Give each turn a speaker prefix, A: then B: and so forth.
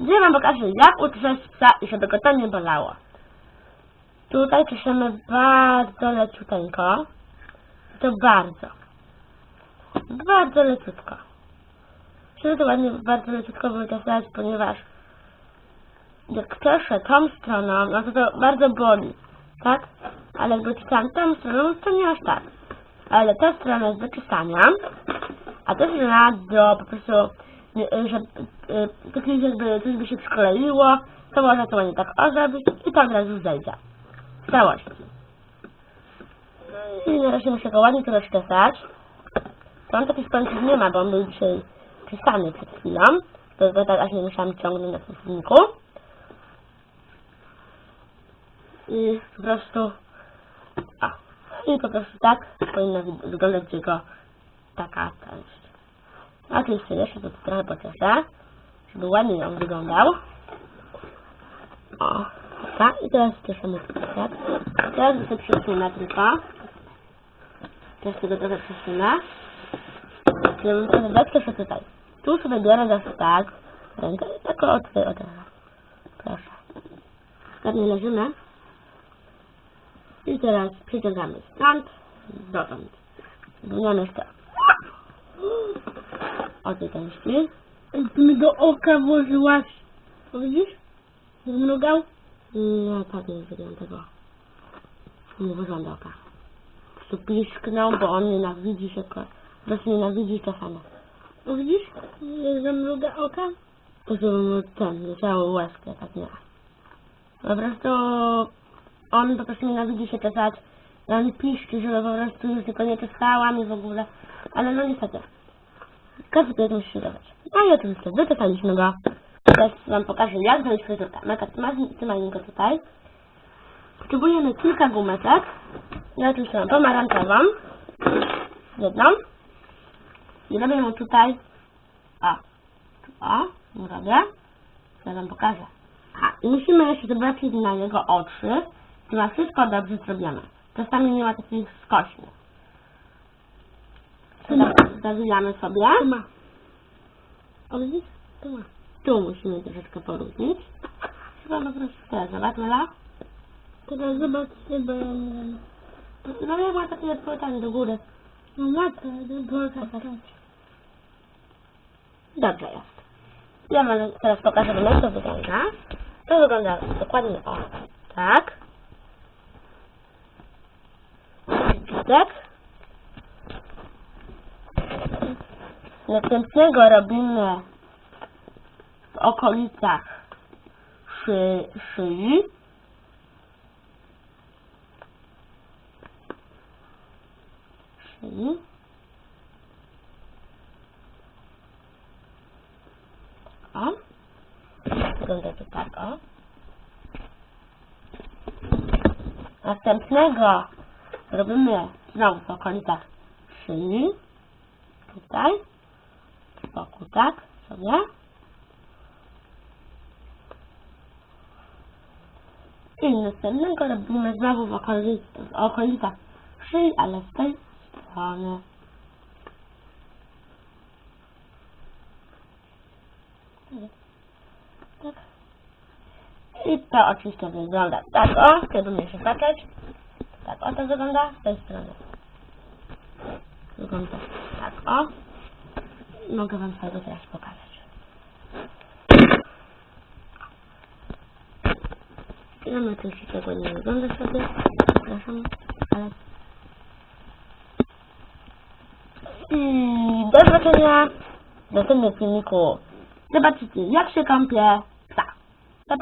A: Dzisiaj wam pokażę, jak utrzeć psa i żeby go to nie bolało. Tutaj czeszemy bardzo leciuteńko. To bardzo. Bardzo leciutko. Żeby to ładnie, bardzo leciutko wytestować, ponieważ jak czeszę tą stroną, no to to bardzo boli, tak? Ale jakby czytałam tą stroną, to nie aż tak. Ale ta strona jest do czesania, a ta strona do po prostu, że y, to kiedyś jakby coś by się przykleiło, to można to ładnie tak ozrobić i to od razu zejdzie. W całości. I razie muszę go ładnie tu rozczesać. To on takich skończów nie ma, bo on był dzisiaj czesany przed chwilą. To go tak aż nie musiałam ciągnąć na tym. I po prostu... A. I po prostu tak powinna wy- wyglądać jego taka część. Oczywiście jeszcze to trochę pocieszę, żeby ładnie on wyglądał. O, tak. I teraz cieszymy tak. Teraz sobie przesunę tylko. Teraz tego trochę przesunę. Żebym trochę zaczął tutaj. Tu sobie biorę zawsze tak. Rękę i tak o tutaj, o teraz. Proszę. Ładnie leżymy. I teraz przyciągamy stąd, dotąd. Zmieniamy jeszcze o.
B: Ty mi do oka włożyłaś. O, widzisz? Zmrugał?
A: Nie, tak nie zrobiłam tego. Nie wygląda oka. Prostu pisknął, bo on nienawidzi się, prostu nienawidzi to samo.
B: O, widzisz? Jak zamruga oka?
A: Prostu mu ten, całą łezkę, tak nie. Po prostu on po prostu nienawidzi się czesać. I on piszczy, żeby po prostu już tylko nie czesałam i w ogóle. Ale no niestety. Każdy musi się dawać. No i oczywiście wyczesaliśmy go. Teraz wam pokażę jak zrobić fryzurkę. Ty masz go tutaj. Potrzebujemy kilka gumeczek. Ja oczywiście mam pomarańczową. Jedną. I robię mu tutaj. O. O, mu robię. Ja wam pokażę. A, i musimy jeszcze zobaczyć na jego oczy, czy ma wszystko dobrze zrobione. Czasami nie ma takich skośni. Tak zawijamy sobie.
B: Tu ma. O, widzisz? Tu ma.
A: Tu musimy troszeczkę poróżnić. Chyba po prostu teraz, zobacz, Mela.
B: Teraz zobaczcie, bo ja nie wiem.
A: No jak ma takie odpowiedź do góry.
B: No matko, to pokazać.
A: Dobrze jest. Ja wam teraz pokażę wam jak to wygląda. To wygląda dokładnie o tak. Tak. Następnego robimy w okolicach szy, szyi. Szyi. O. Wygląda to tak, o. Następnego robimy znowu w okolicach szyi. Tutaj. Boku, tak? Sobie. I następnego robimy znowu w, okolic w okolicach szyi, ale z tej strony. Tak. I to oczywiście wygląda tak o, żeby jeszcze patrzeć. Tak o to wygląda z tej strony. Wygląda tak o. Mogę wam tego teraz pokazać. Ja na oczywiście tego nie wygląda sobie. Przepraszam, ale... I do zobaczenia w następnym filmiku. Zobaczycie jak się kąpię,